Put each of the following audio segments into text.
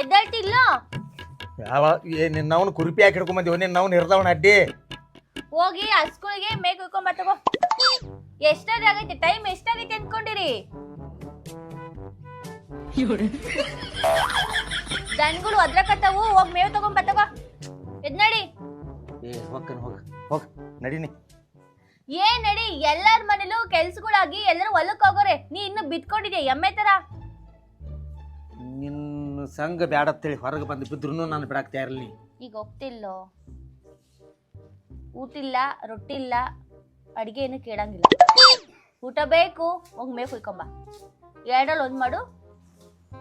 ಎದ್ದೇಳ್ತಿಲ್ಲ ಯಾವ ಏ ನಿನ್ನವನು ಕುರುಪಿ ಹಾಕಿ ಹಿಡ್ಕೊಂಡ್ ನಿನ್ನ ನಿನ್ನವನು ಹಿರ್ದವನ ಅಡ್ಡಿ? ಹೋಗಿ ಹಸ್ಗಳಿಗೆ ಮೇಗ್ ಹುಯ್ಕೊಂಡ್ ಬರ್ತಗೋ ಎಷ್ಟಾಗೈತೆ ಟೈಮ್ ಎಷ್ಟಾಗೈತೆ ಅನ್ಕೊಂಡಿರಿ? ದನ್ಗಳು ಅದ್ರಕತ್ತವು ಹೋಗ್ ಮೇವ್ ತಗೊಂಡ್ ಬರ್ತಗೋ ಎದ್ ನಡಿ. ಏ ಹೋಗ್ಕನ ಹೋಗ ಹೋಗ ನಡೀನಿ. ಏನ್ ನಡಿ? ಎಲ್ಲಾರ ಮನೇಲೂ ಕೆಲ್ಸಗಳಾಗಿ ಎಲ್ಲರೂ ಹೊಲಕ್ ಹೋಗೋರೆ. ನೀ ಇನ್ನು ಬಿತ್ಕೊಂಡಿದ್ಯಾ ಎಮ್ಮೆ ತರ? ನಿನ್ನ ಸಂಘ ಬ್ಯಾಡ ಅಂತೇಳಿ ಹೊರಗೆ ಬಂದು ಬಿದ್ರು ನಾನು ಬಿಡಾಕ್ತಾ ಇರಲಿ ಈಗ ಹೋಗ್ತಿಲ್ಲೋ ಊಟ ಇಲ್ಲ ರೊಟ್ಟಿ ಇಲ್ಲ ಅಡಿಗೆ ಏನು ಕೇಳಂಗಿಲ್ಲ. ಊಟ ಬೇಕು ಹೋಗಿ ಮೇ ಕುಯ್ಕೊಂಬ. ಎರಡಲ್ಲಿ ಒಂದು ಮಾಡು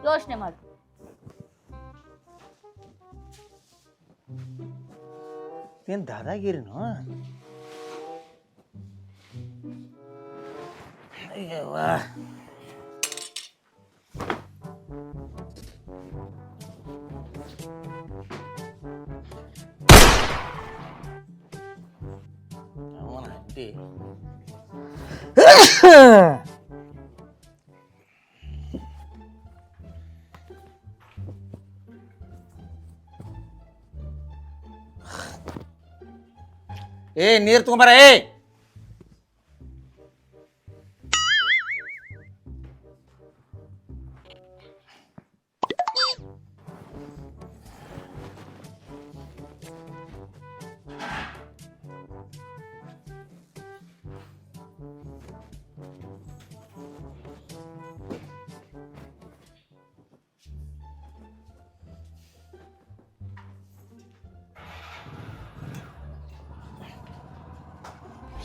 ಯೋಚನೆ ಮಾಡು. ಏನ್ ದಾದಾಗಿರಿನು? ಅಯ್ಯವ್ವ. ಅವನ ಅಡ್ಡಿ ಏ ನೀರ್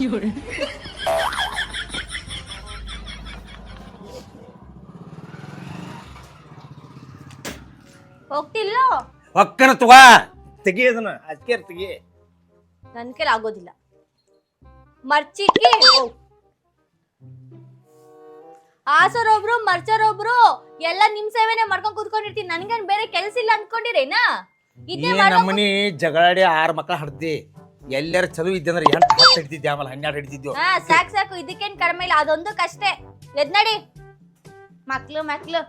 ತಗೊಂಬರ ಏ ಹೋಗ್ತಿಲ್ಲೋ? ಒಕ್ಕನ ತಗೋ. ತೆಗಿ ಅದನ್ನ ಅಜ್ಕೇರ್ ತೆಗಿ. ನನ್ ಕೈಲಿ ಆಗೋದಿಲ್ಲ. ಮರ್ಚಿಕ್ಕಿ ಒಬ್ರು ಆಸರೊಬ್ರು ಮರ್ಚರೊಬ್ರು ಎಲ್ಲ ನಿಮ್ ಸೇವೆನೆ ಮಾಡ್ಕೊಂಡ್ ಕೂತ್ಕೊಂಡಿರ್ತೀನಿ. ನನ್ಗೇನ್ ಬೇರೆ ಕೆಲ್ಸ ಇಲ್ಲ ಅನ್ಕೊಂಡಿರೇನಾ? ಇದೇ ನಮ್ಮನಿ ಜಗಳಾಡಿ ಆರು ಮಕ್ಕಳ ಹಡ್ದಿ. ಎಲ್ಲಾರ ಚಲೋ ಇದ್ದಂದ್ರೆ ಎಂಟು ಹತ್ತು ಹಿಡ್ತಿದ್ದೆ ಆಮೇಲೆ ಹನ್ನೆರಡು ಹಿಡ್ತಿದ್ವು ಹಾ ಸಾಕ್ ಸಾಕು. ಇದಕ್ಕೇನ್ ಕಡಿಮೆ ಇಲ್ಲ. ಅದೊಂದು ಕಷ್ಟೇ. ಎದ್ ನಡಿ. ಮಕ್ಳು ಮಕ್ಳು.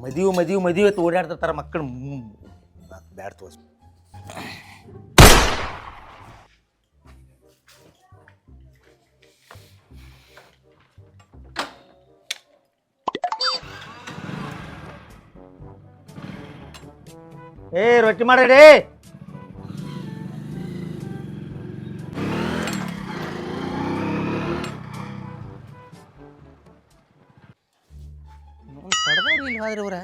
ಮದುವೆ ಮದುವೆ ಮದುವೆ ಅಂತ ಓಡಾಡ್ತಿರ್ತಾರ ಮಕ್ಕಳು. ಬ್ಯಾಡ್ ತೋರ್ಸ್. ಏ ರೊಟ್ಟಿ ಮಾಡ್ರಿ ಪಡೆದವ್ರು ಇಲ್ಲಿ ಅವ್ರ?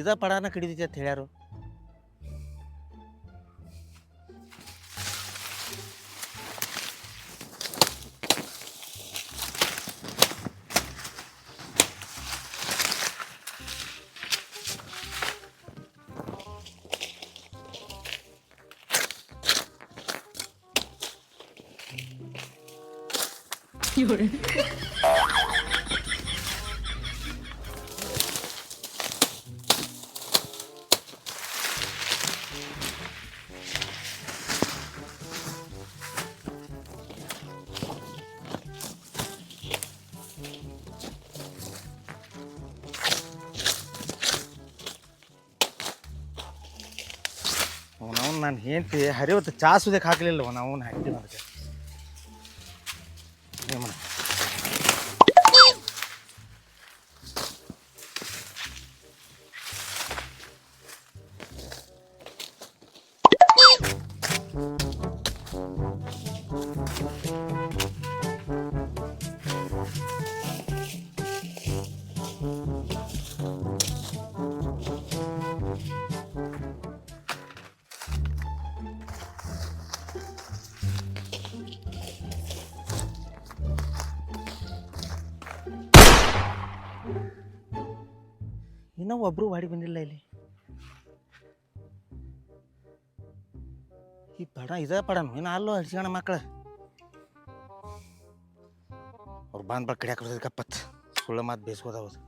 ಇದ ಪಡಾನ ಕಡಿದೈತಿ ಅಂತ ಹೇಳ್ಯಾರು. ಅವನವ್ನು ನಾನು ಹೇಳ್ತೀ ಹರಿವತ್ತು ಚಾ ಸುದಕ್ಕೆ ಹಾಕಲಿಲ್ಲ ನಾವು ಹಾಕಿಲ್ಲ ಅದಕ್ಕೆ. ಏನ್ ಇನ್ನೂ ಒಬ್ಬರು ವಾಡಿ ಬಂದಿಲ್ಲ ಇಲ್ಲಿ. ಈ ಪಡ ಇದ ಪಡನು ಇನ್ನು ಅಲ್ಲೋ ಹಡ್ಸ್ಕೊಣ ಮಕ್ಕಳು ಅವ್ರು ಬಾಂಧ ಬಾ ಕಡಿಯಾಕ ಕಪ್ಪತ್. ಸುಳ್ಳ ಮಾತು ಬೇಯಿಸ್ಕೋದವ್ದು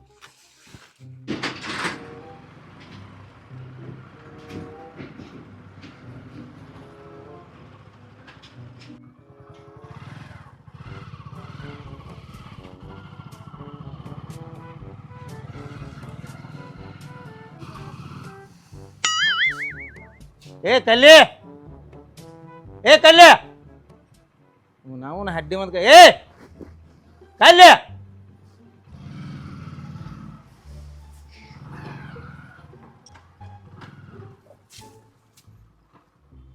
ಏ ಕಲ್ಲಿ ಏ ಕಲ್ಲಿ ನಾವು ಹಡ್ಡಿ ಮದ್ಕ ಏ! ಕಲ್ಲಿ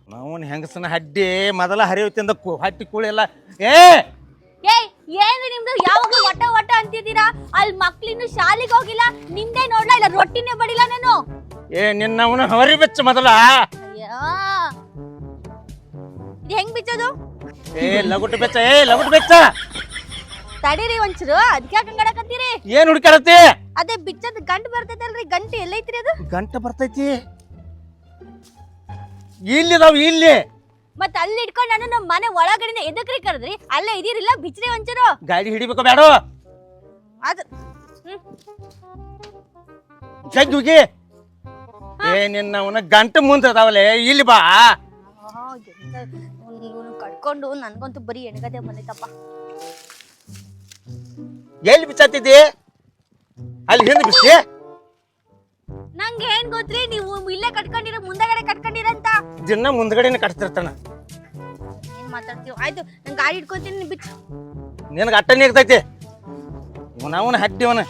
ನಾವನ್ ಹೆಂಗಸನ ಹಡ್ಡಿ ಮೊದಲ ಹರಿಯುತ್ತಿಂದ ಹಟ್ಟಿ ಕೂಳಿ ಎಲ್ಲ ಏ! ಏಯ್ ಏನ್ರಿ ನಿಮ್ದು? ಯಾವಾಗ ಒಟ್ಟ ಒಟ್ಟ ಅಂತಿದ್ದೀರಾ? ಅಲ್ಲಿ ಮಕ್ಳಿನ್ನು ಶಾಲೆಗೆ ಹೋಗಿಲ್ಲ ನಿಮ್ದೇ ನೋಡ್ಲಾ ಇಲ್ಲ ರೊಟ್ಟಿನೇ ಬಡಿಲ್ಲ ನಾನು? ಏ ನಿನ್ನವನ ಹೊರಿ ಬೆಚ್ಚ ಮೊದಲ. ಇದು ಹೆಂಗ್ ಬಿಚ್ಚದು? ಏ ಲಗುಟ್ ಬೆಚ್ಚ ಏ ಲಗುಟ್ ಬೆಚ್ಚ. ತಡೀರಿ ಒಂಚೂರು ಅದಕ್ಕೆ ಕಂಗಡಕತ್ತೀರಿ ಏನು ಹುಡುಕಾಡತ್ತಿ ಅದೇ ಬಿಚ್ಚದ ಗಂಟು ಬರ್ತೈತಲ್ರಿ ಗಂಟು ಎಲ್ಲೈತ್ರಿ ಅದು? ಗಂಟ ಬರ್ತೈತಿ. ಇಲ್ಲಿ ನಾವು ಇಲ್ಲಿ. ಮತ್ತೆ ಅಲ್ಲಿ ಇಟ್ಕೊಂಡು ನಾನು ನಮ್ಮ ಮನೆ ಒಳಗಡೆ ಎದಕ್ರಿ ಕರೆದ್ರಿ? ಅಲ್ಲೇ ಇದೀರಿಲ್ಲ ಬಿಚ್ಚ್ರಿ ಒಂಚೂರು. ಗಾಡಿ ಹಿಡಿಬೇಕು ಬೇಡ ಅದು ಹ್ಮ್. ಜಗ್ಗಿ ಏ ನಿನ್ನವನ ಗಂಟ ಮುಂದೆ ಅದಾವಲೆ ಇಲ್ಲಿ ಬಾ. ಕಟ್ಕೊಂಡು ನನ್ಗಂತೂ ಬರೀ ಎಣಗದೆ ಬಂದೈತಪ್ಪ. ಎಲ್ಲಿ ಬಿಚ್ಚಾತಿದ್ದಿ ಅಲ್ಲಿ ಹಿಂದೆ ಬಿಚ್ಚಿ ನಂಗೆ ಏನ್ ಗೊತ್ತ್ರಿ ನೀವು ಇಲ್ಲೇ ಕಟ್ಕೊಂಡಿರ ಮುಂದಗಡೆ ಕಟ್ಕೊಂಡಿರಂತ ದಿನ ಮುಂದ್ಗಡೆನೆ ಕಟ್ತಿರ್ತಾನ. ಏನ್ ಮಾತಾಡ್ತೀವಿ ಆಯ್ತು ನಂಗೆ ಗಾಡಿ ಇಟ್ಕೊಂತೀನಿ ನಿನಗೆ ಬಿಚ್ಚು ನಿನಗೆ ಅಟ್ಟನೆ ಇರ್ತೈತಿ ಹಟ್ಟಿ ಹಟ್ಟಿವನ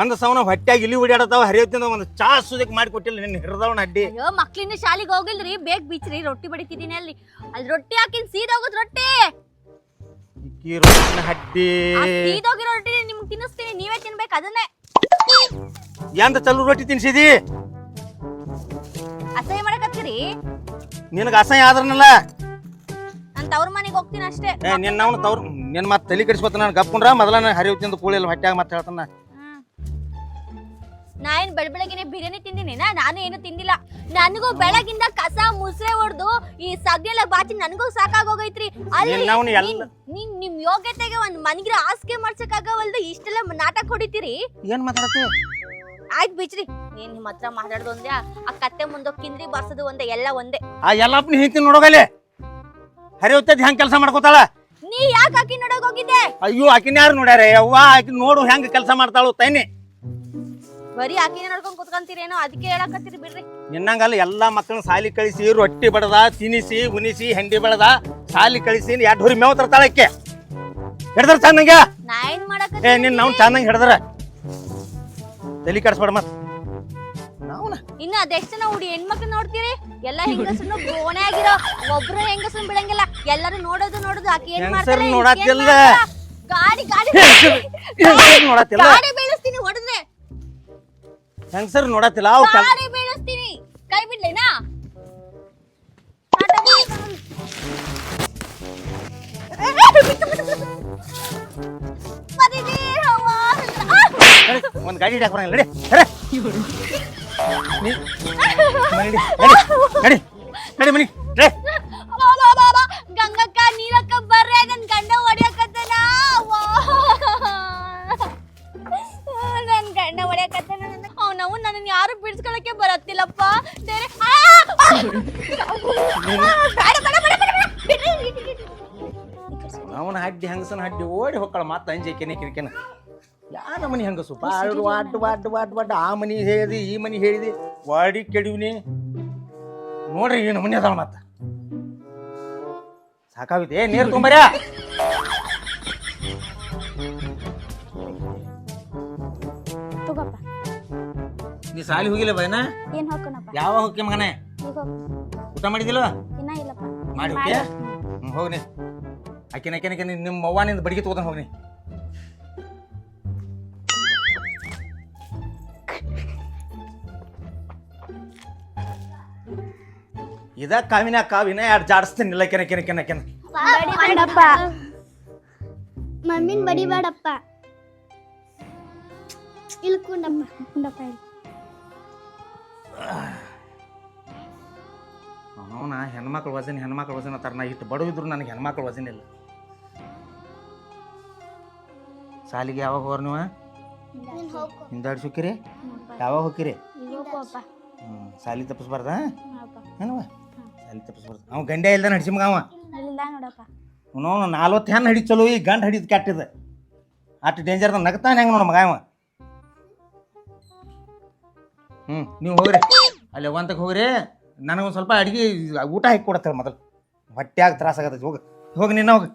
ಒಂದ್ ಸವನ ಹೊಟ್ಟ್ಯಾಗ ಇಲ್ಲಿ ಓಡಾಡತಾವ ಹರಿಯೋತಿಂದ ಒಂದು ಚಾ ಸುದಕ್ ಮಾಡಿ ಕೊಟ್ಟಿಲ್ಲ ನಿನ್ನ ಹಿರಿದವನ ಅಡ್ಡಿ. ಅಯ್ಯೋ ಮಕ್ಳಿನ ಶಾಲಿಗೆ ಹೋಗಿಲ್ರಿ ಬೇಗ ಬಿಚ್ರಿ ರೊಟ್ಟಿ ಬಡಿತಿದೀನಿ ಅಲ್ಲಿ. ಅಲ್ಲಿ ರೊಟ್ಟಿ ಹಾಕಿನ್ ಸೀದೋಗುದ್ ರೊಟ್ಟಿ. ಈ ರೊಟ್ಟಿನ ಹಡ್ಡಿ ಆ ಸೀದೋಗಿರೋ ರೊಟ್ಟಿ ನಿಮ್ಗೆ ತಿನ್ನಿಸ್ತೀನಿ ನೀವೇ ತಿನ್ಬೇಕು ಅದನ್ನೇ. ಎಂದ ಚಲು ರೊಟ್ಟಿ ತಿನ್ಸಿದಿ? ಅಸಹ್ಯ ಮಾಡಕತ್ತೀರಿ? ನಿನಗೆ ಅಸಹ್ಯ ಆದ್ರನಲ್ಲ? ನಾನು ತವ್ರ ಮನೆಗೆ ಹೋಗ್ತೀನಿ ಅಷ್ಟೇ. ಏ ಅವನು ತವ್ರ ನಿನ್ನ ಮತ್ತೆ ತಲೆ ಕೆಡಿಸ್ಕೊತ ನಾನು ಗಪ್ಕೊಂಡ್ರ ಮೊದಲ ಹರಿಯೋತಿಂದ ಕೂಳಿಲ್ಲ ಹೊಟ್ಟ್ಯಾಗ ಮತ್ತೆ ಹೇಳ್ತಾನ. ನಾ ಏನ್ ಬೆಳ ಬೆಳಗ್ಗೆನೆ ಬಿರಿಯಾನಿ ತಿಂದಿನಿ ನಾನು ಏನು ತಿಂದಿಲ್ಲ. ನನಗೂ ಬೆಳಗಿಂದ ಕಸ ಮುಸ್ರೆ ಹೊಡೆದು ಈ ಸಗ್ನೆಲ್ಲ ಬಾಚಿ ನನಗೂ ಸಾಕಾಗೋಗೈತ್ರಿ. ಅಲ್ಲಿ ನಿನ್ನವ್ನು ಎಲ್ಲ- ನೀನ್- ನೀನ್ ನಿಮ್ ಯೋಗ್ಯತೆಗೆ ಒಂದ್ ಮನ್ಗಿರ ಹಾಸಿಗೆ ಮಾಡ್ಸಕ್ಕಾಗವಲ್ದು ಇಷ್ಟೆಲ್ಲ ನಾಟಕ ಹೊಡಿತೀರಿ? ಏನ್ ಮಾತಾಡತಿ ಆಯ್ತು ಬಿಚ್ರಿ. ಏನ್ ನಿಮ್ ಹತ್ರ ಮಾತಾಡೋದು ಒಂದೇ? ಆ ಕತ್ತೆ ಮುಂದೆ ಕಿಂದ್ರಿ ಬರ್ಸೋದು ಒಂದೇ ಎಲ್ಲ ಒಂದೇ. ಆ ಎಲ್ಲಪ್ಪನ ಹರಿಯುತ್ತದ ಹೆಂಗ್ ಕೆಲಸ ಮಾಡ್ಕೋತಾಳ? ನೀ ಯಾಕೆ ಹಾಕಿ ನೋಡಕ್ ಹೋಗಿದ್ದೆ? ಅಯ್ಯೋ ಆಕಿನ ಯಾರು ನೋಡ್ಯಾರ? ಅವ್ವ ಆಕಿ ನೋಡು ಹೆಂಗ್ ಕೆಲಸ ಮಾಡ್ತಾಳು ತೈನಿ. ಬರೀ ಆಕಿನ ನೋಡ್ಕೊಂಡ್ ಕುತ್ಕೊಂತೀರೇನೋ? ಅದಕ್ಕೆ ಹೇಳಕತ್ತೀರಿ ಬಿಡ್ರಿ. ನಿನ್ನಂಗಲ್ಲ ಎಲ್ಲಾ ಮಕ್ಕಳನ್ನ ಸಾಲಿ ಕಳಿಸಿ ರೊಟ್ಟಿ ಬಡದ ತಿನಿಸಿ ಉನಿಸಿ ಹೆಂಡಿ ಬಡದ ಸಾಲಿ ಕಳಿಸಿ ಎರಡು ಹುರಿ ಮೇವ್ ತರ್ತಾಳಕ್ಕೆ ಹಿಡ್ದ್ರ ಚಂದಂಗ ನಾ ಏನ್ ಏ ನಿನ್ನ ನಿನ್ ನಾವು ಚಂದಂಗ ಹಿಡ್ದ್ರ. ತಲಿ ಕಡ್ಸ್ಬೇಡ ಮತ್ ನಾವ್ನ? ಇನ್ನು ಅದೆಷ್ಟು ಜನ ಹುಡಿ ಹೆಣ್ಮಕ್ಳು ನೋಡ್ತೀರಿ? ಎಲ್ಲ ಹೆಂಗಸನ್ನು ಬೋಣೆ ಆಗಿರೋ ಒಬ್ರು ಹೆಂಗಸನ್ ಬಿಡಂಗಿಲ್ಲ. ಎಲ್ಲರೂ ನೋಡೋದು ನೋಡೋದು ಆಕೆ ಏನ್ ಮಾಡ್ತಾರೆ ಮಾಡ್ತಾಳೆ ನೋಡತ್ತಿಲ್ಲ. ಮಾಡ್ತಾಳ? ಗಾಡಿ ಗಾಡಿ ಗಾಡಿ ಬೀಳಿಸ್ತೀನಿ ಹೊಡೆದ್ರೆ ಹೆಂಗಸರ್ ನೋಡತ್ತಿಲ್ಲ? ಅವ್ ಕೆಲ್ ಗಾಡಿ ಬೀಳಿಸ್ತೀನಿ. ಕೈ ಬಿಡ್ಲೇನಾ? ಆಟ ಅವ್ವ. ನಡಿ, ಒಂದ್ ಗಾಡಿ ಹಿಡಿಯಾಕ ಬರಂಗಿಲ್ಲ. ನಡಿ ನಡಿ. ನೀ- ಮನೆ ನಡಿ, ನಡಿ, ನಡಿ ನಡಿ ಮನಿ. ಮತ್ತೆ ಅಂಜೈಕೆನೆ ಕಿರಿಕೆನ ಯಾರ ಮನಿ ಹಂಗಸು? ಬಾಡು ವಾಡ್ ವಾಡ್ ವಾಡ್ ವಾಡ್ ಆ ಮನಿ ಹೇಳಿದಿ ಈ ಮನಿ ಹೇಳಿದಿ ವಾಡಿ ಕೆಡಿವ್ನಿ. ನೋಡ್ರಿ ಏನು ಮನಿ ಅದಾಳ ಮತ್ತ. ಸಾಕಾಗುತ್ತೆ ಏ ನೀರು ತಗೋಪ್ಪ. ನೀ ಸಾಲಿ ಹೋಗಿಲ್ಲ ಬೈನ ಏನ್ ಯಾವ ಹೋಗಿ ಮಗನೇ? ಈಗ ಹೋಗ್. ಊಟ ಮಾಡಿದಿಲ್ಲ ಇನ್ನ ಇಲ್ಲಪ್ಪ. ಮಾಡಿ ಹೋಗಿ ಹೋಗ್ನಿ. ಆಕಿನ ಆಕಿನ ಆಕಿನ ನಿಮ್ಮ ಅವ್ವನಿಂದ ಬಡಿಗೆ ತಗೋತಾನೆ ಹೋಗ್ನಿ. ಇದ ಕಾವಿನ ಕಾವಿನ ಎರಡು ಜಾಡಿಸ್ತೀನಿ. ಕೆನ ಕೆನ ಕೆನ ಕೆನ. ಬೇಡಪ್ಪ. ಮಮ್ಮಿನ್ ಬಡಿಬೇಡಪ್ಪ ಇಲ್ಲಿ ಕುಂಡಪ್ಪ ಕುಂಡಪ್ಪ ಇಲ್ಲಿ. ಅವನ ಹೆಣ್ಮಕ್ಳು ವಜನ್ ಹೆಣ್ಮಕ್ಳು ವಜನ್ ಅಂತಾರ. ನಾ ಇಟ್ಟು ಬಡವಿದ್ರು ನನಗೆ ಹೆಣ್ಮಕ್ಳು ವಜನ್ ಇಲ್ಲ. ಸಾಲಿಗೆ ಯಾವಾಗ ಹೋರ್ ನೀವು? ನೀನ್ ಹೋಗು ಹಿಂದಾಡಿ ಸುಕ್ಕಿರಿ? ಯಾವಾಗ ಹೋಗಿರಿ ಹ್ಞೂ ಸಾಲಿ ತಪ್ಪಿಸ್ಬಾರ್ದ? ಏನವ ಸಾಲಿ ತಪ್ಪಿಸ್ಬಾರ್ದು ಅವ ಗಂಡೆ ಇಲ್ದ ನಡ್ಸಿ ಮಗ ಅವ ನೋಡಪ್ಪ. ಅವನು ನಾಲ್ವತ್ತು ಹೆಣ್ಣು ಹಿಡಿ ಚಲೋ ಈ ಗಂಡು ಹಿಡಿದು ಕೆಟ್ಟದ. ಅಷ್ಟು ಡೇಂಜರ್ ನಗ್ತಾನೆ ಹೆಂಗೆ ನೋಡು ಮಗ ಅವ. ಹ್ಞೂ ನೀವು ಹೋಗ್ರಿ. ಅಲ್ಲಿ ಒಂದಕ್ಕೆ ಹೋಗ್ರಿ. ನನಗೊಂದು ಸ್ವಲ್ಪ ಅಡಿಗೆ ಊಟ ಹಾಕಿ ಕೊಡತ್ತೇವೆ ಮೊದಲು. ಹೊಟ್ಯಾಗ ತ್ರಾಸ ಆಗತ್ತೆ ಹೋಗಿ. ಹೋಗಿ ನಿನ್ನ ಹೋಗಿ.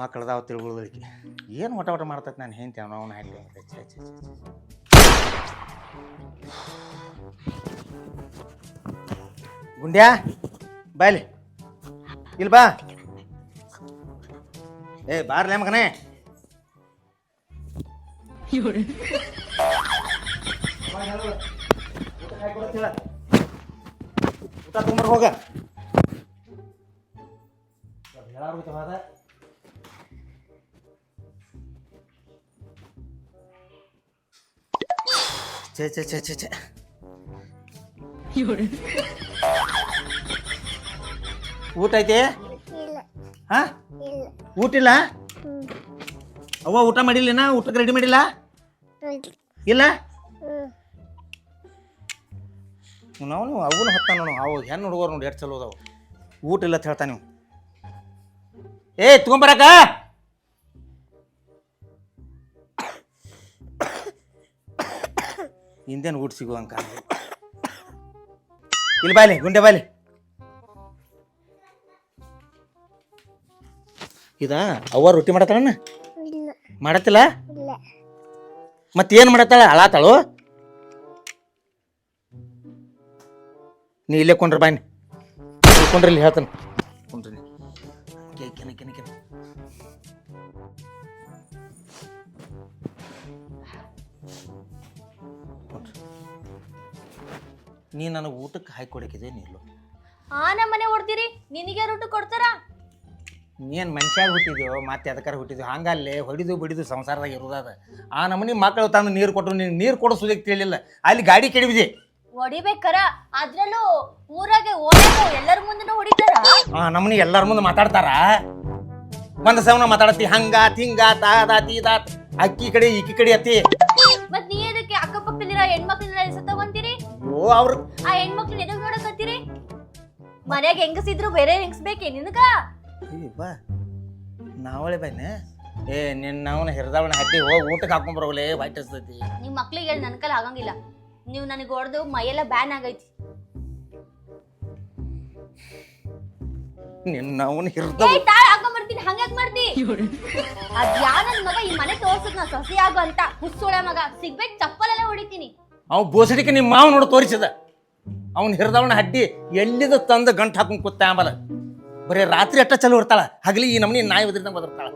ಮಕ್ಕಳದಾವ ತಿಳ್ಕೊಳ್ಳೋದಕ್ಕೆ ಏನು ಊಟ ಒಟ ಮಾಡ್ತೈತೆ ನಾನು ಹೇಳ್ತೇನೆ ಅವನ ಛೆ. ಗುಂಡ್ಯಾ ಬಾಯ್ಲಿ. ಇಲ್ಲಿ ಬಾ. ಏ ಬಾರ್ಲೆ ಮಗನೇ. ಹೇಳು. ಊಟ ತೊಗೊಂಬರ್ ಹೋಗ. ಹೇಳಾರ್ಬೇಕು ಛೇ ಛೇ ಛೇ ಛೇ ಛೇ. ಊಟ ಐತಿ? ಇಲ್ಲ. ಹಾ? ಇಲ್ಲ. ಊಟ ಇಲ್ಲ? ಅವ್ವ ಊಟ ಮಾಡಿಲ್ಲ ಊಟಕ್ಕೆ ರೆಡಿ ಮಾಡಿಲ್ಲ? ಇಲ್ಲ? ನಾವು ಅವನು ಹತ್ತ ನೋಡು. ಅವು ಹೆಣ್ಣು ಹುಡುಗರು ನೋಡಿ ಎಷ್ಟು ಚಲೋ ಅದಾವು. ಊಟ ಇಲ್ಲ ಅಂತ ಹೇಳ್ತಾನೆ ನೀವು ಏ ತಗೊಂಬರಕ? ಹಿಂದೇನು ಊಟ ಸಿಗುವಂಕ ಇಲ್ಲಿ ಬಾಯ್ಲಿ ಗುಂಡೆ ಬಾಯ್ಲಿ. ಇದ ಅವ್ವ ರೊಟ್ಟಿ ಮಾಡತ್ತಾಳಣ್ಣ ಮಾಡತ್ತಿಲ್ಲ? ಮತ್ತೇನು ಮಾಡತ್ತಾಳ? ಅಳಾತಾಳು? ನೀ ಇಲ್ಲೇ ಕೊಂಡ್ರ ಬಾಯ್ನಿ ಕೊಂಡ್ರಿ ಇಲ್ಲಿ ಹೇಳ್ತಾನೆ. ನೀ ನನಗೆ ಊಟಕ್ಕೆ ಹಾಕಿ ಕೊಡಕಿದೆ ನೀಲು ಆ ನಮ್ಮ ಮನೆ ಹೊಡ್ತೀರಿ ನಿನಗೆ ಊಟ ಕೊಡ್ತಾರ? ನೀನು ಮನುಷ್ಯಾಗ ಹುಟ್ಟಿದ್ಯೋ ಮತ್ತೆ ಅದಕ್ಕಾರ ಹುಟ್ಟಿದ್ಯೋ ಹಂಗಲ್ಲೇ ಹೊಡಿದು ಬಿಡಿದು ಸಂಸಾರದಾಗ ಇರೋದಾದ. ಆ ನಮ್ಮನಿ ಮಕ್ಕಳು ತಂದು ನೀರು ಕೊಟ್ಟರು ನೀನು ನೀರು ಕೊಡೋ ಸುದಕ್ಕೆ ತಿಳಿಲಿಲ್ಲ. ಅಲ್ಲಿ ಗಾಡಿ ಕೆಡವಿದೆ. ಹೊಡಿಬೇಕಾರ? ಅದ್ರಲ್ಲೂ ಊರಾಗೆ ಓಡಾಗ ಎಲ್ಲರ ಮುಂದೆನೂ ಹೊಡಿತಾರ? ಆ ನಮ್ಮನಿ ಎಲ್ಲರ ಮುಂದೆ ಮಾತಾಡ್ತಾರ? ಬಂದ ಸವನ ಮಾತಾಡತಿ ಹಂಗ ತಿಂಗ ತಾದ ತೀದ ಅಕ್ಕಿ ಕಡೆ ಇಕ್ಕಿ ಕಡೆ ಅತ್ತಿ. ಮತ್ ನೀ ಅದಕ್ಕೆ ಅಕ್ಕಪಕ್ಕದಲ್ಲಿರೋ ಹೆಣ್ಮಕ್ಳನ್ನ ಸತ್ತವಂತೀರಿ ಓ ಅವ್ರ ಆ ಹೆಣ್ಮಕ್ಳು ಎದಕ್ ನೋಡಕತ್ತೀರಿ? ಮನ್ಯಾಗ ಹೆಂಗಸಿದ್ರು ಬೇರೆ ಹೆಂಗಸ್ಬೇಕೇ ನಿನಗ? ಬಾ. ನಾವಳೆ ಬನ್ನೆ ಏ ನಿನ್ನ ಅವನ ಹಿರಿದವನ ಹಟ್ಟಿ ಹೋಗಿ ಊಟಕ್ಕೆ ಹಾಕೊಂಡ್ ಬರೋಲೆ ವೈಟ್ ಹಸ್ತೈತಿ ನಿಮ್ ಮಕ್ಳಿಗೆ ಹೇಳಿ ನನ್ ಕೈಲಿ ಆಗಂಗಿಲ್ಲ. ನೀವು ನನಗೆ ಹೊಡೆದು ಮೈಯೆಲ್ಲ ಬ್ಯಾನ್ ಆಗೈತಿ. ನಿನ್ನ ಅವನ ಏ ಹಿರಿದವ ತಾಳ ಹಾಕೊಂಡ್ಬರ್ತೀನಿ ಹಂಗ್ಯಾಕ್ ಮಾಡ್ತಿ? ಅದ್ ನನ್ ಮಗ ಈ ಮನೆ ತೋರ್ಸದ್ ನಾ ಸೊಸೆ ಆಗು ಅಂತ ಹುಸ್ಸೋಳ ಮಗ. ಸಿಗ್ಬೇಕು ಚಪ್ಪಲೆಲ್ಲ ಹೊಡಿತೀನಿ. ಅವ್ ಬೋಸಡಿಕೆ ನಿಮ್ಮ ಮಾವ ನೋಡು ತೋರಿಸಿದ. ಅವನ ಹಿರಿದವನ ಹಡ್ಡಿ ಎಲ್ಲಿದ ತಂದು ಗಂಟು ಹಾಕೊಂಡ್ ಕೂತ ಆಮೇಲೆ. ಬರೀ ರಾತ್ರಿ ಅಟ್ಟ ಚಲೋ ಇರ್ತಾಳ. ಹಗಲಿ ಈ ನಮ್ಮನಿ ನಾಯಿ ಒದ್ರಿಂದ ಬದರ್ತಾಳ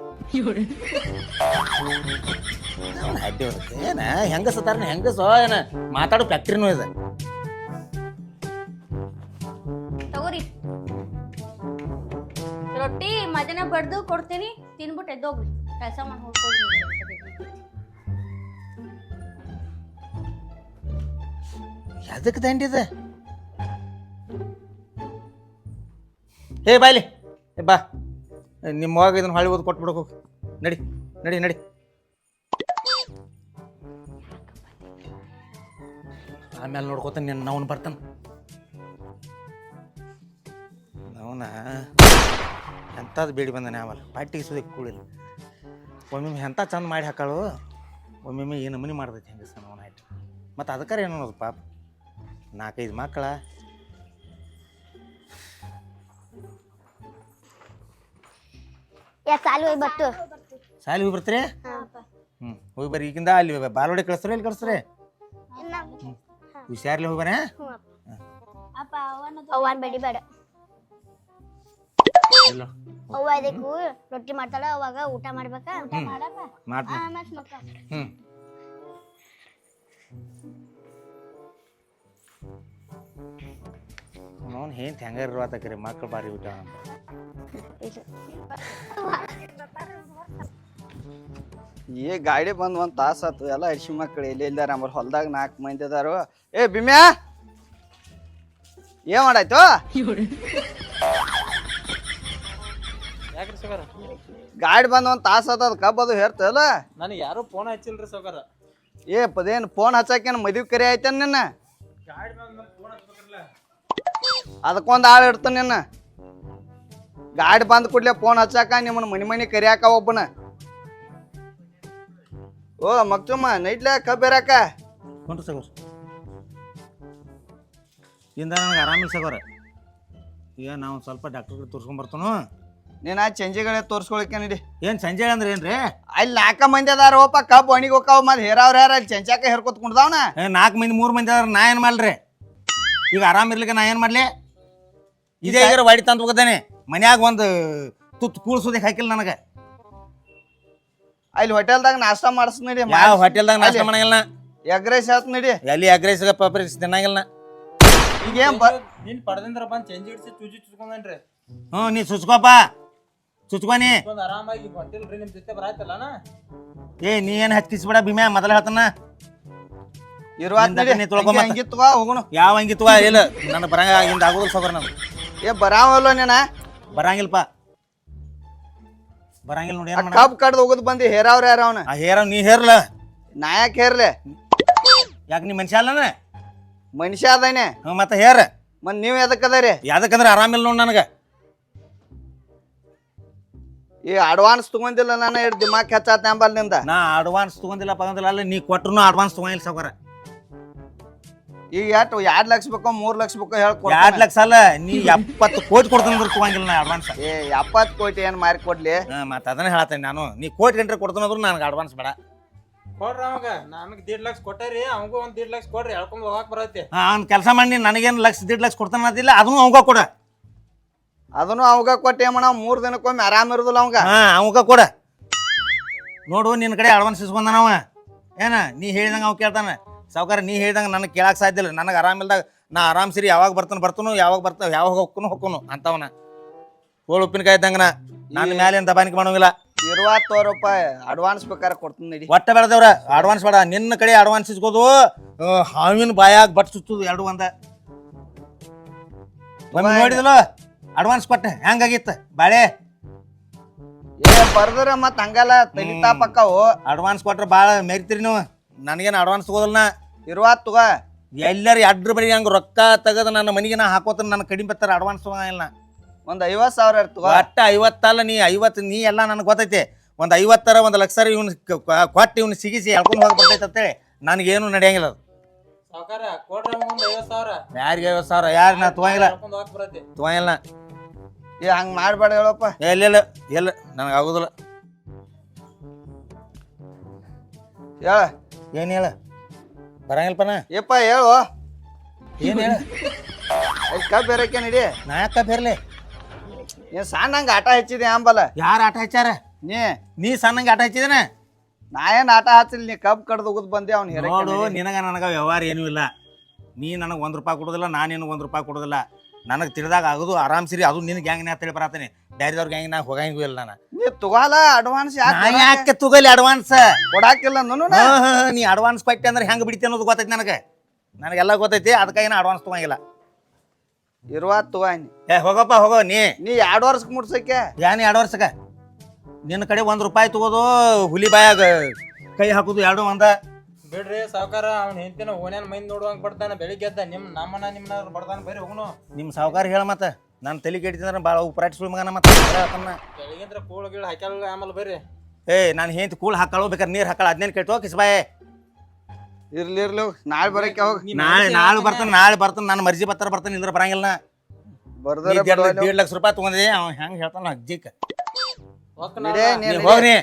ಅವ್ನ ಹಡ್ಡಿ ಬರುತ್ತೆ ಏನ ಹೆಂಗಸತಾರ ಹೆಂಗಸೋ? ಏನ? ಮಾತಾಡೋ ಫ್ಯಾಕ್ಟ್ರಿನೂ ಇದೆ. ತಗೋರಿ. ರೊಟ್ಟಿ ಮಧ್ಯಾಹ್ನ ಬಡ್ದು ಕೊಡ್ತೀನಿ. ತಿನ್ಬಿಟ್ಟು ಎದ್ದೋಗ್ರಿ. ಕೆಲಸ ಮಾಡಿ ಹೋಗ್ಕೊಡ್ರಿ ಎದಕ್ಕೆ ದಂಡಿದೆ ಏ, ಬಾಯ್ಲಿ. ಏ, ಬಾ. ನಿಮ್ಮ ಮಗ ಇದನ್ನ ಹೊಳಿ ಓದ್ ಕೊಟ್ಬಿಡಕ್ ಹೋಗಿ. ನಡಿ ನಡಿ ನಡಿ. ಆಮೇಲೆ ನೋಡ್ಕೋತಾನೆ ನಿನ್ನ ನವನ್ ಬರ್ತಾನೆ. ನವನ? ಎಂಥದ್ದು ಬೇಡಿ ಬಂದಾನೆ ಆಮೇಲೆ ಪಾಟಿಗೆ ಸುದಿ ಕೂಳಿಲ್ಲ. ಒಮ್ಮೊಮ್ಮೆ ಎಂಥ ಚಂದ ಮಾಡಿ ಹಾಕಾಳು. ಒಮ್ಮೊಮ್ಮೆ ಏನು ಮನಿ ಮಾಡ್ತೈತಿ ಹೆಂಗಸ ನವನ ಆಯ್ತು. ಮತ್ತು ಅದಕ್ಕಾರ ಏನು ಅನ್ನೋದು ಪಾಪ. ನಾಲ್ಕೈದು ಮಕ್ಕಳ. ಯಾ ಸಾಲು ಹೋಗಿ ಬತ್ತು ಸಾಲಿ ಹೋಗಿ ಬರ್ತೀರಿ? ಹ್ಞೂ ಹೋಗಿ ಬರ್ರಿ. ಈಗಿಂದ ಅಲ್ಲಿ ಬಾಲ್ವಾಡಿ ಕಳಿಸ್ತಾರೆ ಇಲ್ಲಿ ಕಳಿಸ್ತಾರೆ? ಹುಷಾರ್ಲಿ ಹೋಗಿ ಬರೇ ಅಪ್ಪ. ಅವ್ವನ್ ಬೇಡಿ ಬೇಡ. ಇಲ್ಲ. ಅವ್ವ ಇದಕ್ಕೂ ರೊಟ್ಟಿ ಮಾಡ್ತಾಳ ಅವಾಗ ಊಟ ಮಾಡ್ಬೇಕಾ? ಹ್ಞೂ ಅವನು ಏನು ಹೆಂಗಾರ ಇರುವಾತಕ್ರಿ ಮಕ್ಳು ಬಾರಿ ಊಟ ಏ ಗಾಡಿ ಬಂದು ಒಂದು ತಾಸು ಆತು. ಎಲ್ಲ ಹಡ್ಸಿ ಮಕ್ಕಳು ಎಲ್ಲಿ ಇಲ್ದಾರ? ಆಮೇಲೆ ಹೊಲ್ದಾಗ ನಾಲ್ಕು ಮಂದಿ ಅದಾರು ಏ ಬಿಮ್ಯಾ ಏ ಮಾಡಾಯ್ತು? ಯಾಕ್ರಿ ಸೌಕರ? ಗಾಡಿ ಬಂದು ಒಂದು ತಾಸು ಆತ ಅದು ಕಬ್ಬ ಅದು ಹೇರ್ತಲ್ಲ ನನಗೆ ಯಾರು ಫೋನ್ ಹಚ್ಚಿಲ್ರಿ ಸೌಕರ. ಏ ಪದೇನು ಫೋನ್ ಹಚ್ಚಾಕೇನು ಮದ್ವಿ ಕರೆ ಆಯ್ತೇನ್ ನಿನ್ನ? ಗಾಡಿ ಹಚ್ಬೇಕಲ್ಲ ಅದಕ್ಕೊಂದ್ ಆಳು ಇಡ್ತಾನೆ ನಿನ್ನ. ಗಾಡಿ ಬಂದ ಕೂಡಲೇ ಫೋನ್ ಹಚ್ಚಾಕ ನಿಮ್ಮನ್ನ ಮನಿ ಮನಿ ಕರಿಯಾಕ ಒಬ್ಬನ. ಓ ಮಕ್ಕಮ್ಮ ನೈಟ್ಲೆ ಕಬ್ಬೇರಾಕ ಕೊಂಡ್ರಿ ಸಗೋರ್ ಇಂದ ನನಗೆ ಆರಾಮಿಲ್ಲ ಸಗೋರ ಈಗ ನಾವು ಸ್ವಲ್ಪ ಡಾಕ್ಟರ್ ತೋರ್ಸ್ಕೊಂಡ್ ನೀನು ನೀನ ಚಂಜಿಗಳೇ ತೋರ್ಸ್ಕೊಳಕ್ಕೆ ನಡಿ. ಏನು ಸಂಜೆ ಅಂದ್ರೆ ಏನ್ರಿ? ಅಲ್ಲಿ ನಾಲ್ಕ ಮಂದಿ ಅದಾರ ಓಪ ಕಬ್ಬು ಒಣಿಗ್ ಹೋಕಾವ ಮತ್ತೆ ಹೇರಾವ್ರ ಯಾರ ಅಲ್ಲಿ ಚಂಚಾಕ ಹೇರ್ಕೊತ್ ಕುಣ್ದಾವ್ನ ಏ, ನಾಲ್ಕು ಮಂದಿ ಮೂರು ಮಂದಿ ಅದಾರ ನಾ ಏನು ಮಾಡ್ರಿ ಈಗ ಆರಾಮ್ ಇರ್ಲಿಕ್ಕೆ ನಾ ಏನು ಮಾಡ್ಲಿ? ಇದೇ ಈಗ ವಾಡಿ ತಂದು ಹೋಗದೇನೆ? ಮನ್ಯಾಗ ಒಂದು ತುತ್ತು ಕೂಳ್ಸೋದಕ್ಕೆ ಹಾಕಿಲ್ಲ ನನಗೆ. ಅಲ್ಲಿ ಹೋಟೆಲ್ದಾಗ ನಾಷ್ಟ ಮಾಡಿಸ್ ನಡಿ ಯಾವ ಹೋಟೆಲ್ದಾಗ ನಾಷ್ಟ ಮಾಡಂಗಿಲ್ಲ ಎಗ್ ರೈಸ್ ಹೇಳ್ತ ನಡಿ. ಎಲ್ಲಿ ಎಗ್ರೈಸ್ ಪಪ್ರಿಸ್ ತಿನ್ನಂಗಿಲ್ಲ. ಈಗ ಏನ್ ಬ ನಿನ್ ಪಡೆದಿಂದ ಬಂದ್ ಚೇಂಜ್ ಇಡ್ಸಿ ಚೂಜಿ ಚುಚ್ಕೊಂಡ್ರಿ ಹ್ಞೂ ನೀ ಸುಚ್ಕೋಪ ಸುಚ್ಕೋನಿ ಒಂದ್ ಆರಾಮಾಗಿ ಹೊಟ್ಟಿಲ್ರಿ ನಿಮ್ ಜೊತೆ ಬರಾಯ್ತಲ್ಲನ ಏ ನೀ ಏನು ಹಚ್ಕಿಸ್ಬೇಡ ಭೀಮ್ಯಾ ಮೊದಲ ಹೇಳ್ತಾನ ಇರುವ ನಡಿ. ನೀ ಹೋಗುಣ ಯಾವ ಹಂಗಿತ್ವಾ ಇಲ್ಲ ನನ್ನ ಬರಂಗ ಹಿಂದ ಆಗೋದಿಲ್ಲ ಸೋಗರ ನಾನು ಏ ಬರಾವಲ್ಲ ನೀನ? ಬರಂಗಿಲ್ಪ. ಬರಂಗಿಲ್ಲ ನೋಡಿ ಏನು ಮಾಡ ಕಬ್ ಕಡ್ದು ಹೋಗುದ್ ಬಂದಿ ಹೇರಾವ್ರ ಯಾರ ಅವನ? ಆ ಹೇರ ನೀ ಹೇರ್ಲ? ನಾ ಯಾಕೆ ಹೇರ್ಲೆ? ಯಾಕೆ ನೀ ಮನುಷ್ಯ ಅಲ್ಲನ? ಮನುಷ್ಯ ಅದಾನೆ ಹ್ಞೂ ಮತ್ತೆ ಹೇರ? ಮತ್ ನೀವ್ ಎದಕ್ ಅದರಿ? ಯಾದಕ್ಕಂದ್ರೆ ಆರಾಮಿಲ್ಲ ನೋಡಿ ನನಗೆ. ಈ ಅಡ್ವಾನ್ಸ್ ತಗೊಂದಿಲ್ಲ ನಾನು ಎರಡು ದಿಮಾಕ್ ಹೆಚ್ಚಾತ ನಿಂದ. ನಾ ಅಡ್ವಾನ್ಸ್ ತಗೊಂಡಿಲ್ಲ ಪಗೊಂದಿಲ್ಲ ಅಲ್ಲ ನೀ ಕೊಟ್ರು ಅಡ್ವಾನ್ಸ್ ತಗೊಂಡಿಲ್ಲ ಸೌಕರ ಈಗ ಎಷ್ಟು ಎರಡು ಲಕ್ಷ ಬೇಕೋ ಮೂರ್ ಲಕ್ಷ ಬೇಕೋ ಹೇಳ್ಕೊಡ ಎರಡು ಲಕ್ಷ ಅಲ್ಲ ನೀ ಎಪ್ಪತ್ತು ಕೋಟಿ ಕೊಡ್ತಾನೆ ಅಂದ್ರೆ ತಗೊಂಗಿಲ್ಲ ನಾ ಅಡ್ವಾನ್ಸ್ ಏ ಎಪ್ಪತ್ತು ಕೋಟಿ ಏನ್ ಮಾರಿ ಕೊಡ್ಲಿ? ಹಾಂ ಮತ್ತೆ ಅದನ್ನ ಹೇಳ್ತೇನೆ ನಾನು. ನೀ ಕೋಟಿ ಗಂಟೆ ಕೊಡ್ತಾನೆ ಅಂದ್ರೆ ನನಗೆ ಅಡ್ವಾನ್ಸ್ ಬೇಡ. ಕೊಡ್ರಿ ಅವಾಗ ನನಗೆ ದೀಡ್ ಲಕ್ಷ ಕೊಟ್ಟರಿ ಅವಂಗೂ ಒಂದ್ ದೀಡ್ ಲಕ್ಷ ಕೊಡ್ರಿ ಹೇಳ್ಕೊಂಡು ಹೋಗಕ್ ಬರತ್ತೆ. ಹಾಂ ಅವ್ನು ಕೆಲಸ ಮಾಡಿ ನನಗೇನು ಲಕ್ಷ ದೀಡ್ ಲಕ್ಷ ಕೊಡ್ತಾನೆ ಅದಿಲ್ಲ ಅದನ್ನು ಕೊಡು ಕೊಡ. ಅದನ್ನು ಅವಾಗ ಕೊಟ್ಟೆ ಮಣ ಮೂರ್ ದಿನಕ್ಕೊಮ್ಮೆ ಆರಾಮ ಇರುದಿಲ್ಲ ಅವಂಗ ಹಾಂ ಅವಾಗ ಕೊಡ. ನೋಡು ನಿನ್ನ ಕಡೆ ಅಡ್ವಾನ್ಸ್ ಇಸ್ಕೊಂಡ ನಾವ ಏನ ನೀ ಹೇಳ್ದಂಗೆ ಅವ್ ಕೇಳ್ತಾನೆ. ಸಾವುಕಾರ ನೀ ಹೇಳ್ದಂಗೆ ನನಗೆ ಕೇಳಕ್ಕೆ ಸಾಧ್ಯ ಇಲ್ಲ. ನನಗೆ ಆರಾಮಿಲ್ದಾಗ ನಾ ಆರಾಮ್ ಸಿರಿ ಯಾವಾಗ ಬರ್ತಾನೆ ಬರ್ತಾನು ಯಾವಾಗ ಬರ್ತಾವ ಯಾವಾಗ ಹೊಕ್ಕನು ಹೊಕ್ಕನು ಅಂತವನ. ಹೋಳು ಉಪ್ಪಿನಕಾಯಿ ಇದ್ದಂಗನ ನನ್ನ ಮೇಲೆ ಏನು ದಬಾನಿಕೆ ಮಾಡೋಂಗಿಲ್ಲ. ಇರುವತ್ತು ರೂಪಾಯಿ ಅಡ್ವಾನ್ಸ್ ಬೇಕಾದ್ರೆ ಕೊಡ್ತೀನಿ ನಡಿ. ಒಟ್ಟ ಬೆಳೆದವ್ರ ಅಡ್ವಾನ್ಸ್ ಬೇಡ. ನಿನ್ನ ಕಡೆ ಅಡ್ವಾನ್ಸ್ ಇಸ್ಕೋದು ಹಾವಿನ ಬಾಯಾಗ ಬಟ್ ಸುತ್ತದು ಎರಡು ಒಂದ. ಒಮ್ಮೆ ನೋಡಿದಲ್ಲ ಅಡ್ವಾನ್ಸ್ ಕೊಟ್ಟೆ ಹೆಂಗಾಗಿತ್ತು ಬಾಳೆ. ಏ ಬರ್ದ್ರ ಮತ್ ಹಂಗಲ್ಲ ತಲಿತಾ ಪಕ್ಕವು ಅಡ್ವಾನ್ಸ್ ಕೊಟ್ರೆ ಭಾಳ ಮೆರಿತೀರಿ ನೀವು. ನನಗೇನು ಅಡ್ವಾನ್ಸ್ ತಗೋದಲ್ಲ ನಾ. ತಗ ತಗೋ. ಎಲ್ಲರೂ ಅಡ್ರ ಬರಿ ಹಂಗೆ ರೊಕ್ಕ ತೆಗೆದು ನನ್ನ ಮನೆಗೆ ನಾ ಹಾಕೋತ ನನ್ನ ಕಡಿಮೆ ಬರ್ತಾರೆ ಅಡ್ವಾನ್ಸ್ ತಗೋಲ್ಲ ಒಂದು ಐವತ್ತು ಸಾವಿರ ಇರ್ತವ ಅಟ್ಟ ಐವತ್ತಲ್ಲ ನೀ ಐವತ್ತು ನೀ ಎಲ್ಲ ನನಗೆ ಗೊತ್ತೈತಿ. ಒಂದು ಐವತ್ತರ ಒಂದು ಲಕ್ಷರ ಇವ್ನು ಕೊಟ್ಟು ಇವ್ನು ಸಿಗಿಸಿ ಎಳ್ಕೊಂಡು ಹೋಗಿ ಬರ್ತೈತೆ ಅಂತೇಳಿ ನನಗೇನು ನಡೆಯಂಗಿಲ್ಲ ಅದು. ಸಾವ್ಕಾರ ಕೊಡ್ರಿ ಅವಂಗ ಒಂದ್ ಐವತ್ ಸಾವಿರ. ಯಾರಿಗೆ ಐವತ್ತು ಸಾವಿರ? ಯಾರು ನಾ ತಗೋಂಗಿಲ್ಲ. ಹೇಳ್ಕೊಂಡ್ ಹೋಗಾಕ್ ಬರತ್ತೆ. ತಗೋಂಗಿಲ್ಲ ಏ ಹಂಗೆ ಮಾಡಬೇಡ ಹೇಳಪ್ಪ. ಎಲ್ಲಿಲ್ಲ ಎಲ್ಲ ನನಗೆ ಆಗೋದಿಲ್ಲ. ಹೇಳ. ಏನು ಹೇಳ? ಬರಂಗಿಲ್ಲಪ್ಪನ ಏಪ್ಪ ಹೇಳು. ಏನು ಹೇಳ? ಅಲ್ಲಿ ಕಬ್ ಬೇರಕ್ಕೆ ನಡಿ. ನಾ ಯಾಕ ಬೇರ್ಲಿ ಏನ್ ಸಣ್ಣ ಹಂಗ ಆಟ ಹಚ್ಚಿದೆ ಅಂಬಲ್ಲ ಯಾರು ಆಟ ಹಚ್ಚಾರ? ನೀ. ನೀ ಸಣ್ಣಂಗೆ ಆಟ ಹಚ್ಚಿದನ? ನಾ ಏನ್ ಆಟ ಹಚ್ಚಿಲ್ಲ ನೀ ಕಬ್ ಕಡ್ದು ಉಗದ್ ಬಂದೆ ಅವ್ನ ನೋಡು ನಿನಗ ನನಗ ವ್ಯವಹಾರ ಏನೂ ಇಲ್ಲ. ನೀ ನನಗೆ ಒಂದು ರೂಪಾಯಿ ಕೊಡೋದಿಲ್ಲ ನಾನು ನಿನಗೆ ಒಂದು ರೂಪಾಯಿ ಕೊಡೋದಿಲ್ಲ. ನನಗೆ ತಿಳಿದಾಗ ಆಗೋದು ಆರಾಮ್ ಸಿರಿ ಅದು ನಿನ್ನ ಗ್ಯಾಂಗ್ ನಾ ತಿಳಿ ಬರತ್ತೀನಿ. ಬ್ಯಾರೆದವ್ರ ಗ್ಯಾಂಗ್ ನಾ ಹೋಗಂಗೂ ಇಲ್ಲ ನಾನು. ನೀ ತಗೋಲ ಅಡ್ವಾನ್ಸ್ ನಾ ಯಾಕೆ ಯಾಕೆ ತಗೋಲಿ ಅಡ್ವಾನ್ಸ್ ಕೊಡಾಕಿಲ್ಲ ನಾನು ನೀ ಅಡ್ವಾನ್ಸ್ ಕೊಟ್ಟೆ ಅಂದ್ರೆ ಹೆಂಗೆ ಬಿಡ್ತಿ ಅನ್ನೋದು ಗೊತ್ತೈತಿ ನನಗೆ. ನನಗೆಲ್ಲ ಗೊತ್ತೈತಿ ಅದಕ್ಕಾಗಿ ನಾ ಅಡ್ವಾನ್ಸ್ ತಗೋಂಗಿಲ್ಲ. ಇರುವ ತಗೋನಿ ಏ ಹೋಗಪ್ಪ ಹೋಗೋ ನೀ. ನೀ ಎರಡು ವರ್ಷಕ್ಕೆ ಮುಟ್ಸಕ್ಕೆ? ಯಾನಿ ಎರಡು ವರ್ಷಕ್ಕೆ? ನಿನ್ನ ಕಡೆ ಒಂದು ರೂಪಾಯಿ ತಗೋದು ಹುಲಿ ಬಾಯಾಗ ಕೈ ಹಾಕೋದು ಎರಡು ಒಂದ. ಬಿಡ್ರಿ ಸಾವುಕಾರ ಅವ್ನ ಹೆಂಡತಿನ ಓನ್ಯಾನ ಮೈಂದ್ ನೋಡುವಂಗ ಬಡ್ತಾನೆ ಬೆಳಿಗ್ಗೆ ಎದ್ದ ನಿಮ್ ನಮ್ಮನ ನಿಮ್ಮನ ಬಡ್ತಾನೆ ಬರೀ ಹೋಗುನು. ನಿಮ್ಮ ಸಾವುಕಾರ ಹೇಳ ಮತ್ತೆ. ನಾನು ತಲೆ ಕೆಡ್ತಿದ್ರೆ ಭಾಳ ಉಪರಾಟ ಸುಳ್ಳು ಮಗನ ಮತ್ತೆ ಕೂಳ ಗೀಳ ಹಾಕ್ಯಾಳ ಆಮೇಲೆ ಬರ್ರಿ. ಏ ನಾನು ಹೆಂತ ಕೂಳ್ ಹಾಕಳು ಬೇಕಾದ್ರೆ ನೀರು ಹಾಕಳ ಅದನ್ನೇನು ಕೆಟ್ಟು ಕಿಸ್ಬಾಯ್ ಇರ್ಲಿ ಇರ್ಲಿ ಹೋಗ್. ನಾಳೆ ಬರಕ್ಕೆ ಹೋಗ್. ನಾಳೆ ನಾಳೆ ಬರ್ತಾನೆ ನಾಳೆ ಬರ್ತಾನೆ ನಾನು ಮರ್ಜಿ ಬರ್ತಾರೆ ಬರ್ತಾನೆ ಇದ್ರ ಬರಂಗಿಲ್ಲ ಬರ್ದಾರ ದೇಡ್ ಲಕ್ಷ ರೂಪಾಯಿ ತಗೊಂಡಿದೆ ಅವ ಹೆಂಗೆ ಹೇಳ್ತಾನ ಅಜ್ಜಿಕ. ಹೋಗ್ರಿ.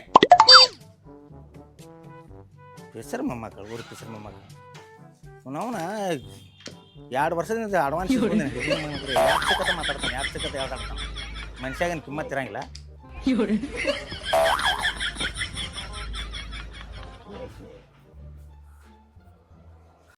ಹೆಸರು ಮೊಮ್ಮಕ್ಕಳು ಊರು ಹೆಸರು ಮೊಮ್ಮಕ್ಕಳು. ಅವನ ಎರಡು ವರ್ಷದಿಂದ ಅಡ್ವಾನ್ಸ್ ಮಾತಾಡ್ತಾನೆ ಯಾಕೆ ಸಿಕ್ಕತ್ತೆ ಹೇಳ್ತಾಡ್ತಾನೆ ಮನುಷ್ಯಾಗನ್ ಕಿಮ್ಮತ್ ಇರಂಗಿಲ್ಲ.